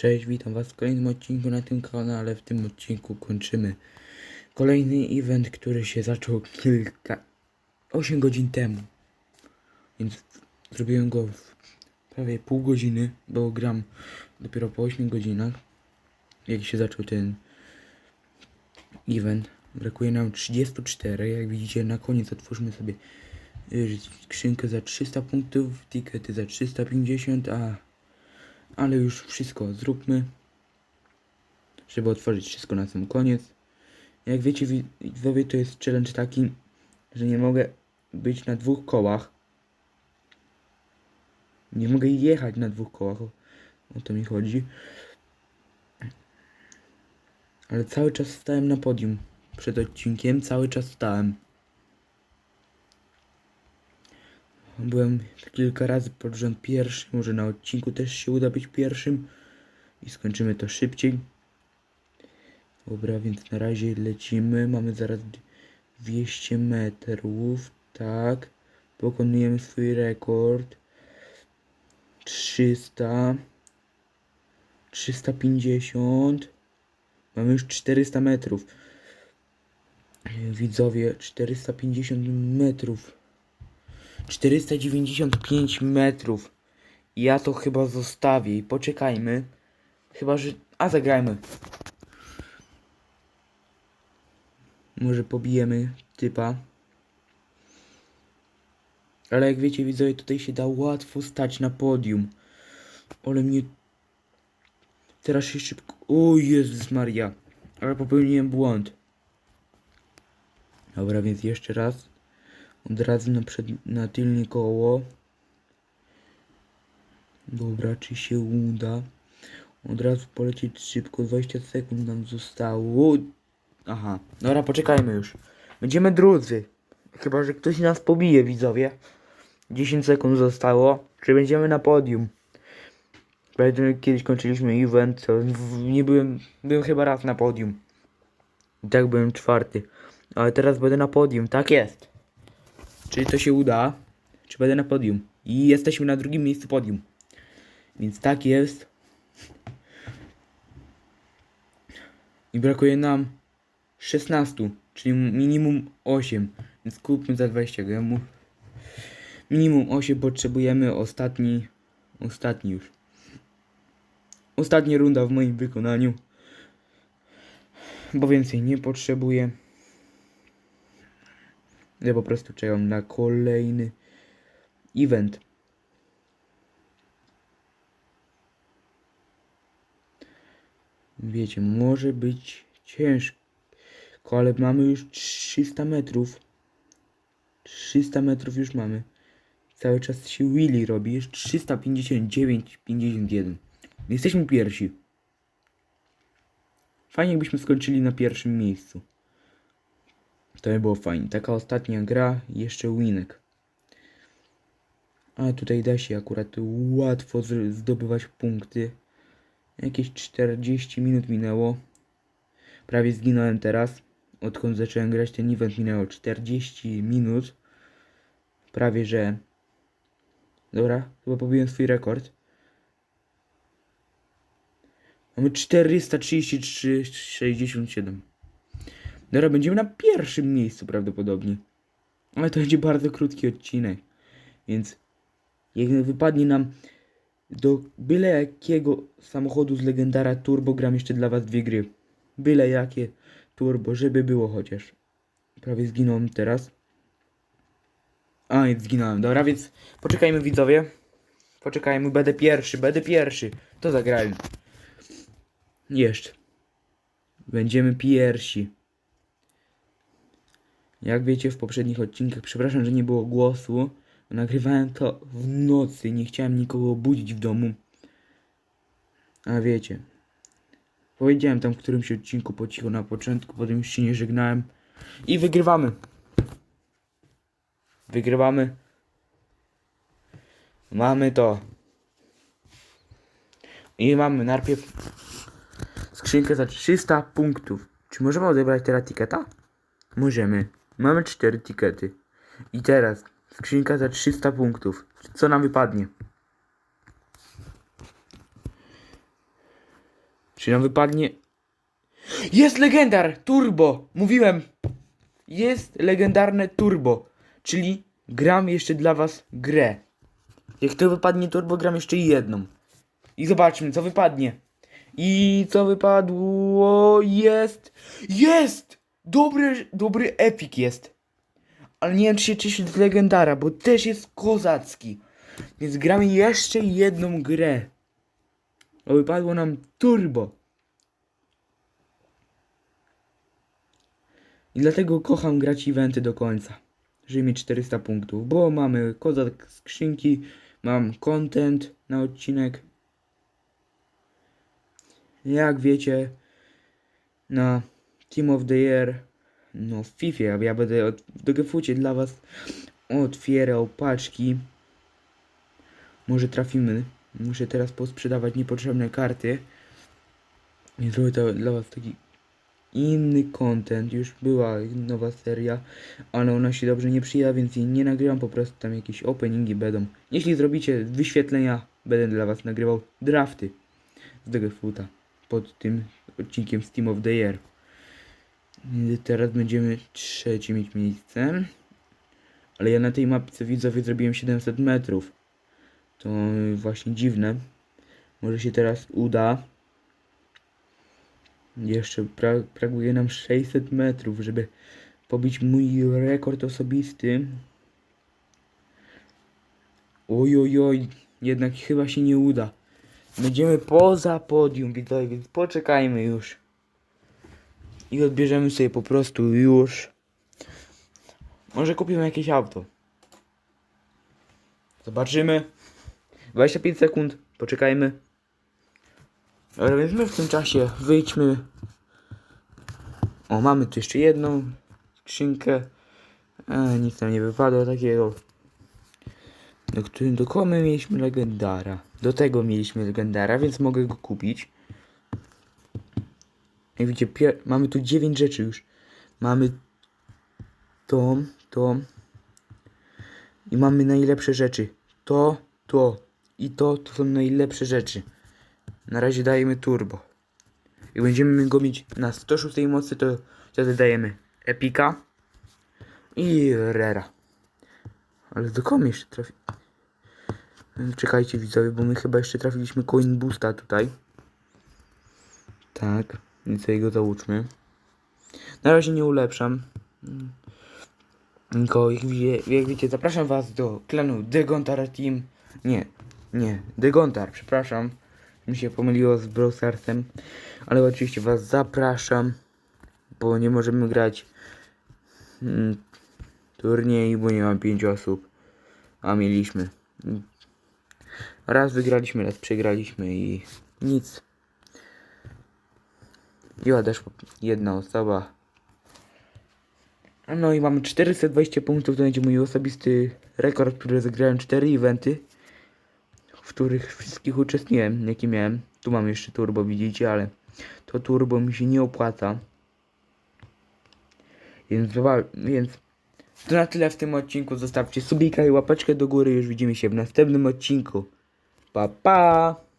Cześć, witam was w kolejnym odcinku na tym kanale. W tym odcinku kończymy kolejny event, który się zaczął kilka... 8 godzin temu. Więc zrobiłem go w prawie pół godziny, bo gram dopiero po 8 godzinach. Jak się zaczął ten event. Brakuje nam 34. Jak widzicie, na koniec otwórzmy sobie y, skrzynkę za 300 punktów, tikety za 350, a ale już wszystko zróbmy, żeby otworzyć wszystko na sam koniec. Jak wiecie, wi- widzowie, to jest challenge taki, że nie mogę być na dwóch kołach. Nie mogę jechać na dwóch kołach, o, o to mi chodzi. Ale cały czas stałem na podium. Przed odcinkiem cały czas stałem. Byłem kilka razy pod rząd pierwszy, może na odcinku też się uda być pierwszym i skończymy to szybciej. Dobra, więc na razie lecimy. Mamy zaraz 200 metrów, tak. Pokonujemy swój rekord. 300. 350. Mamy już 400 metrów. Widzowie, 450 metrów. 495 metrów. Ja to chyba zostawię i poczekajmy. Chyba, że... A zagrajmy. Może pobijemy typa. Ale jak wiecie widzowie, tutaj się da łatwo stać na podium. Ale mnie... Teraz się szybko... O Jezus Maria. Ale popełniłem błąd. Dobra, więc jeszcze raz. Od razu na, przed, na tylnie koło. Dobra, czy się uda? Od razu polecieć szybko. 20 sekund nam zostało. Aha, dobra, poczekajmy już. Będziemy drudzy. Chyba, że ktoś nas pobije, widzowie. 10 sekund zostało. Czy będziemy na podium? Kiedyś kończyliśmy event, nie byłem, byłem chyba raz na podium. I tak byłem czwarty. Ale teraz będę na podium, tak jest. Czy to się uda? Czy będę na podium? I jesteśmy na drugim miejscu podium. Więc tak jest. I brakuje nam 16, czyli minimum 8. Więc kupmy za 20 gemów. Minimum 8 potrzebujemy ostatni. Ostatni już. Ostatnia runda w moim wykonaniu. Bo więcej nie potrzebuję. Ja po prostu czekam na kolejny event. Wiecie, może być ciężko, ale mamy już 300 metrów. 300 metrów już mamy. Cały czas się Willy robi. Jest 359, 51. Jesteśmy pierwsi. Fajnie jakbyśmy skończyli na pierwszym miejscu. To by było fajnie. Taka ostatnia gra jeszcze winek. A tutaj da się akurat łatwo zdobywać punkty. Jakieś 40 minut minęło. Prawie zginąłem teraz. Odkąd zacząłem grać ten event minęło 40 minut. Prawie że... Dobra, chyba pobiłem swój rekord. Mamy 433, 67. Dobra, będziemy na pierwszym miejscu prawdopodobnie. Ale to będzie bardzo krótki odcinek. Więc jak wypadnie nam do byle jakiego samochodu z legendara Turbo gram jeszcze dla was dwie gry. Byle jakie Turbo, żeby było chociaż. Prawie zginąłem teraz. A, nie zginąłem. Dobra, więc poczekajmy widzowie. Poczekajmy, będę pierwszy, będę pierwszy. To zagrałem. Jeszcze. Będziemy pierwsi. Jak wiecie w poprzednich odcinkach, przepraszam, że nie było głosu. Nagrywałem to w nocy, nie chciałem nikogo obudzić w domu. A wiecie. Powiedziałem tam w którymś odcinku po cichu na początku, potem już się nie żegnałem. I wygrywamy. Wygrywamy. Mamy to. I mamy najpierw skrzynkę za 300 punktów. Czy możemy odebrać teraz tiketa? Możemy. Mamy 4 tikety. I teraz skrzynka za 300 punktów. Co nam wypadnie? Czy nam wypadnie... Jest legendar! Turbo! Mówiłem! Jest legendarne turbo. Czyli gram jeszcze dla was grę. Jak to wypadnie turbo, gram jeszcze jedną. I zobaczmy, co wypadnie. I co wypadło? Jest! Jest! Dobry, dobry epik jest. Ale nie wiem, czy się cieszy z legendara, bo też jest kozacki. Więc gramy jeszcze jedną grę. O, wypadło nam turbo. I dlatego kocham grać eventy do końca. Żeby mieć 400 punktów, bo mamy kozak skrzynki, mam content na odcinek. Jak wiecie, na Team of the Year, no w FIFA, ja będę od, w DGFucie dla was otwierał paczki. Może trafimy. Muszę teraz posprzedawać niepotrzebne karty. I zrobię to dla was taki inny content. Już była nowa seria, ale ona się dobrze nie przyjęła, więc jej nie nagrywam. Po prostu tam jakieś openingi będą. Jeśli zrobicie wyświetlenia, będę dla was nagrywał drafty z DGFuta pod tym odcinkiem Steam of the Year. Teraz będziemy trzecie mieć miejsce. Ale ja na tej mapce widzowie zrobiłem 700 metrów. To właśnie dziwne. Może się teraz uda. Jeszcze pra brakuje nam 600 metrów, żeby pobić mój rekord osobisty. Oj, oj, oj, jednak chyba się nie uda. Będziemy poza podium, widzowie, więc poczekajmy już. I odbierzemy sobie po prostu już. Może kupimy jakieś auto. Zobaczymy. 25 sekund, poczekajmy. Dobra, więc my w tym czasie wyjdźmy. O, mamy tu jeszcze jedną skrzynkę. E, nic nam nie wypadło takiego. Do do kogo my mieliśmy legendara? Do tego mieliśmy legendara, więc mogę go kupić. Jak widzicie, mamy tu 9 rzeczy już. Mamy to, to. I mamy najlepsze rzeczy. To, to i to, to są najlepsze rzeczy. Na razie dajemy turbo. Jak będziemy go mieć na 106 mocy, to wtedy dajemy epika i rera. Ale do kogo jeszcze trafi? Czekajcie widzowie, bo my chyba jeszcze trafiliśmy coin boosta tutaj. Tak, sobie go załóżmy. Na razie nie ulepszam. Tylko jak, wie, jak wiecie, zapraszam was do klanu Degontar Team. Nie, nie, Degontar, przepraszam. Mi się pomyliło z Brawl Starsem. Ale oczywiście was zapraszam, bo nie możemy grać mm, turniej, bo nie mam 5 osób. A mieliśmy. Raz wygraliśmy, raz przegraliśmy i nic. Była też jedna osoba. No i mamy 420 punktów, to będzie mój osobisty rekord, który zagrałem 4 eventy, w których wszystkich uczestniczyłem, jakie miałem. Tu mam jeszcze turbo, widzicie, ale to turbo mi się nie opłaca. Więc, więc to na tyle w tym odcinku. Zostawcie subika i łapeczkę do góry. Już widzimy się w następnym odcinku. Pa pa!